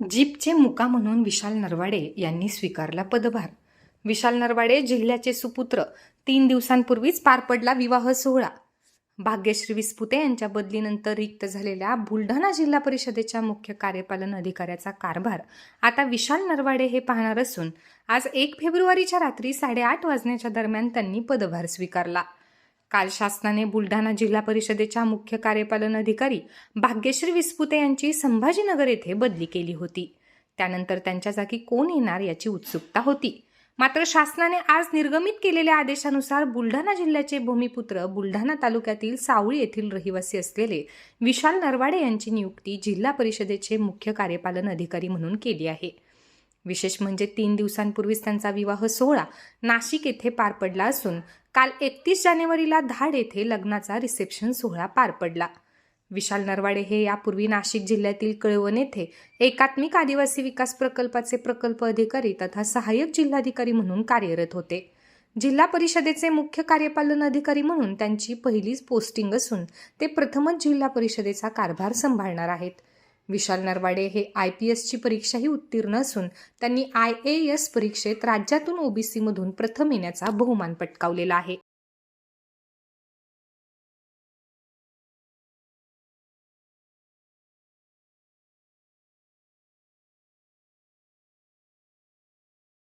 जीपचे मुका म्हणून विशाल नरवाडे यांनी स्वीकारला पदभार. विशाल नरवाडे जिल्ह्याचे सुपुत्र तीन दिवसांपूर्वीच पार पडला विवाह सोहळा. भाग्यश्री विस्पुते यांच्या बदलीनंतर रिक्त झालेल्या बुलढाणा जिल्हा परिषदेच्या मुख्य कार्यपालन अधिकाऱ्याचा कारभार आता विशाल नरवाडे हे पाहणार असून आज एक फेब्रुवारीच्या रात्री साडेआठ वाजण्याच्या दरम्यान त्यांनी पदभार स्वीकारला. काल शासनाने बुलढाणा जिल्हा परिषदेच्या मुख्य कार्यपालन अधिकारी भाग्यश्री विस्पुते यांची संभाजीनगर येथे बदली केली होती. त्यानंतर त्यांच्या जागी कोण येणार याची उत्सुकता होती. मात्र शासनाने आज निर्गमित केलेल्या आदेशानुसार बुलढाणा जिल्ह्याचे भूमिपुत्र बुलढाणा तालुक्यातील सावळी येथील रहिवासी असलेले विशाल नरवाडे यांची नियुक्ती जिल्हा परिषदेचे मुख्य कार्यपालन अधिकारी म्हणून केली आहे. विशेष म्हणजे तीन दिवसांपूर्वीच त्यांचा विवाह सोहळा नाशिक येथे पार पडला असून काल एकतीस जानेवारीला धाड येथे लग्नाचा रिसेप्शन सोहळा पार पडला. विशाल नरवाडे हे यापूर्वी नाशिक जिल्ह्यातील कळवण येथे एकात्मिक आदिवासी विकास प्रकल्पाचे प्रकल्प अधिकारी तथा सहाय्यक जिल्हाधिकारी म्हणून कार्यरत होते. जिल्हा परिषदेचे मुख्य कार्यपालन अधिकारी म्हणून त्यांची पहिलीच पोस्टिंग असून ते प्रथमच जिल्हा परिषदेचा कारभार सांभाळणार आहेत. विशाल नरवाडे हे आय पी एसची परीक्षाही उत्तीर्ण असून त्यांनी आय ए एस परीक्षेत राज्यातून ओबीसीमधून प्रथम येण्याचा बहुमान पटकावलेला आहे.